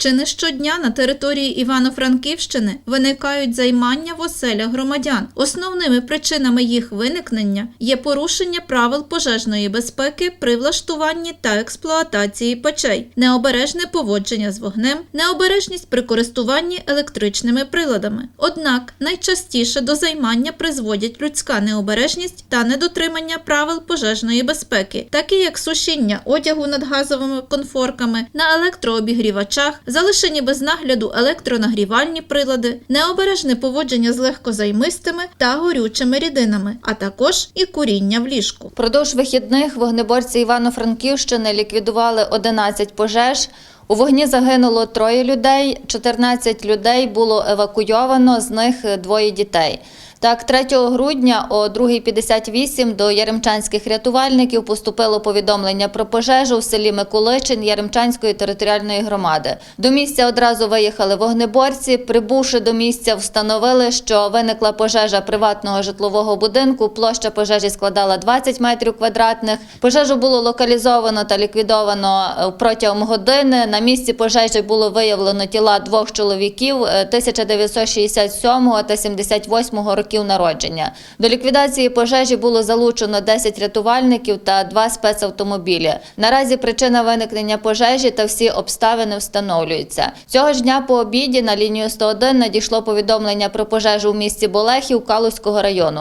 Чи не щодня на території Івано-Франківщини виникають займання в оселях громадян? Основними причинами їх виникнення є порушення правил пожежної безпеки при влаштуванні та експлуатації печей, необережне поводження з вогнем, необережність при користуванні електричними приладами. Однак найчастіше до займання призводять людська необережність та недотримання правил пожежної безпеки, такі як сушіння одягу над газовими конфорками, на електрообігрівачах, залишені без нагляду електронагрівальні прилади, необережне поводження з легкозаймистими та горючими рідинами, а також і куріння в ліжку. Впродовж вихідних вогнеборці Івано-Франківщини ліквідували 11 пожеж. У вогні загинуло троє людей, 14 людей було евакуйовано, з них двоє дітей. Так, 3 грудня о 2.58 до яремчанських рятувальників поступило повідомлення про пожежу в селі Миколичин Яремчанської територіальної громади. До місця одразу виїхали вогнеборці. Прибувши до місця, встановили, що виникла пожежа приватного житлового будинку. Площа пожежі складала 20 метрів квадратних. Пожежу було локалізовано та ліквідовано е, протягом години. На місці пожежі було виявлено тіла двох чоловіків е, 1967 та 78 років народження. До ліквідації пожежі було залучено 10 рятувальників та два спецавтомобілі. Наразі причина виникнення пожежі та всі обставини встановлюються. Цього ж дня по обіді на лінію 101 надійшло повідомлення про пожежу у місті Болехів Калузького району.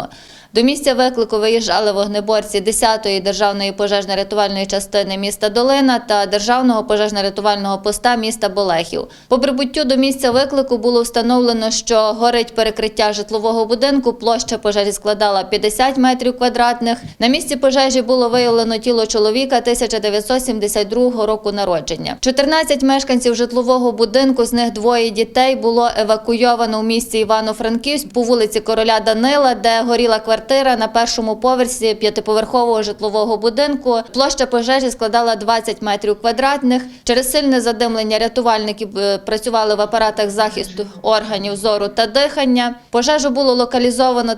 До місця виклику виїжджали вогнеборці 10-ї державної пожежно-рятувальної частини міста Долина та державного пожежно-рятувального поста міста Болехів. По прибуттю до місця виклику було встановлено, що горить перекриття житлового будинку. Площа пожежі складала 50 метрів квадратних. На місці пожежі було виявлено тіло чоловіка 1972 року народження. 14 мешканців житлового будинку, з них двоє дітей, було евакуйовано у місті Івано-Франківськ по вулиці Короля Данила, де горіла квартира на першому поверсі п'ятиповерхового житлового будинку. Площа пожежі складала 20 метрів квадратних. Через сильне задимлення рятувальники е, працювали в апаратах захисту органів зору та дихання. Пожежу було локалізовано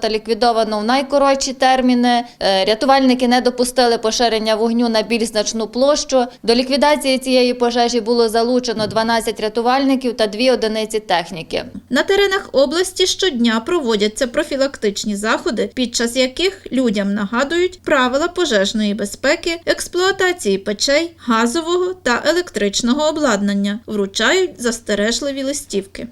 та ліквідовано в найкоротші терміни. Е, Рятувальники не допустили поширення вогню на більш значну площу. До ліквідації цієї пожежі було залучено 12 рятувальників та 2 одиниці техніки. На теренах області щодня проводяться профілактичні заходи, під час яких людям нагадують правила пожежної безпеки, експлуатації печей, газового та електричного обладнання, вручають застережливі листівки.